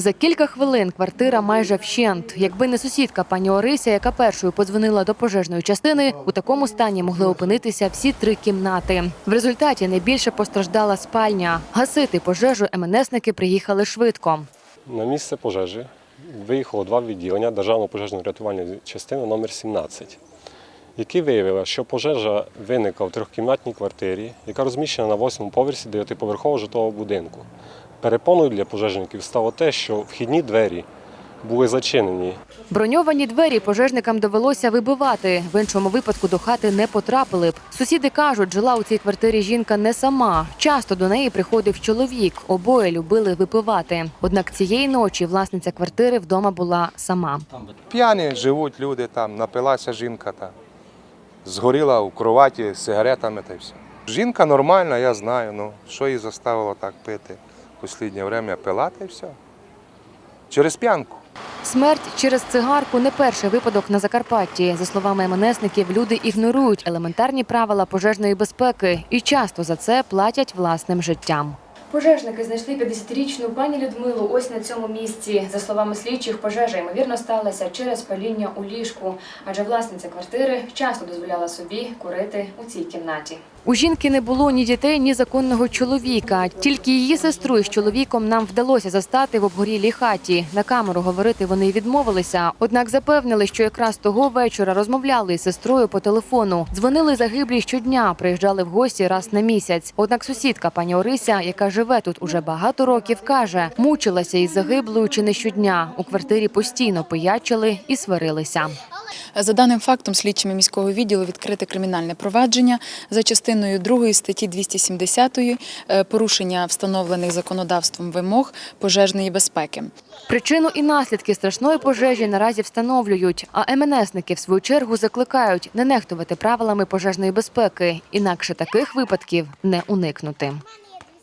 За кілька хвилин квартира майже вщент. Якби не сусідка пані Орися, яка першою подзвонила до пожежної частини, у такому стані могли опинитися всі три кімнати. В результаті найбільше постраждала спальня. Гасити пожежу МНСники приїхали швидко. На місце пожежі виїхало два відділення Державної пожежно-рятувальної частини номер 17 які виявили, що пожежа виникла в трьохкімнатній квартирі, яка розміщена на восьмому поверсі дев'ятиповерхового житлового будинку. Перепоною для пожежників стало те, що вхідні двері були зачинені Броньовані двері пожежникам довелося вибивати. В іншому випадку до хати не потрапили б. Сусіди кажуть, жила у цій квартирі жінка не сама. Часто до неї приходив чоловік. Обоє любили випивати. Однак цієї ночі власниця квартири вдома була сама. П'яні живуть люди там, напилася жінка там. Згоріла у кроваті з сигаретами та й все. Жінка нормальна, я знаю, ну що її заставило так пити в останнє время пилати і все. Через п'янку. Смерть через цигарку не перший випадок на Закарпатті. За словами МНСників, люди ігнорують елементарні правила пожежної безпеки і часто за це платять власним життям. Пожежники знайшли 50-річну пані Людмилу ось на цьому місці. За словами слідчих, пожежа ймовірно сталася через паління у ліжку, адже власниця квартири часто дозволяла собі курити у цій кімнаті. У жінки не було ні дітей, ні законного чоловіка. Тільки її сестру із чоловіком нам вдалося застати в обгорілій хаті. На камеру говорити вони відмовилися. Однак запевнили, що якраз того вечора розмовляли із сестрою по телефону. Дзвонили загиблі щодня, приїжджали в гості раз на місяць. Однак сусідка пані Орися, яка живе тут уже багато років, каже, мучилася із загиблою чи не щодня. У квартирі постійно пиячили і сварилися. За даним фактом, слідчими міського відділу відкрите кримінальне провадження за частиною 2 статті 270 е, порушення встановлених законодавством вимог пожежної безпеки. Причину і наслідки страшної пожежі наразі встановлюють. А МНСники в свою чергу закликають не нехтувати правилами пожежної безпеки, інакше таких випадків не уникнути.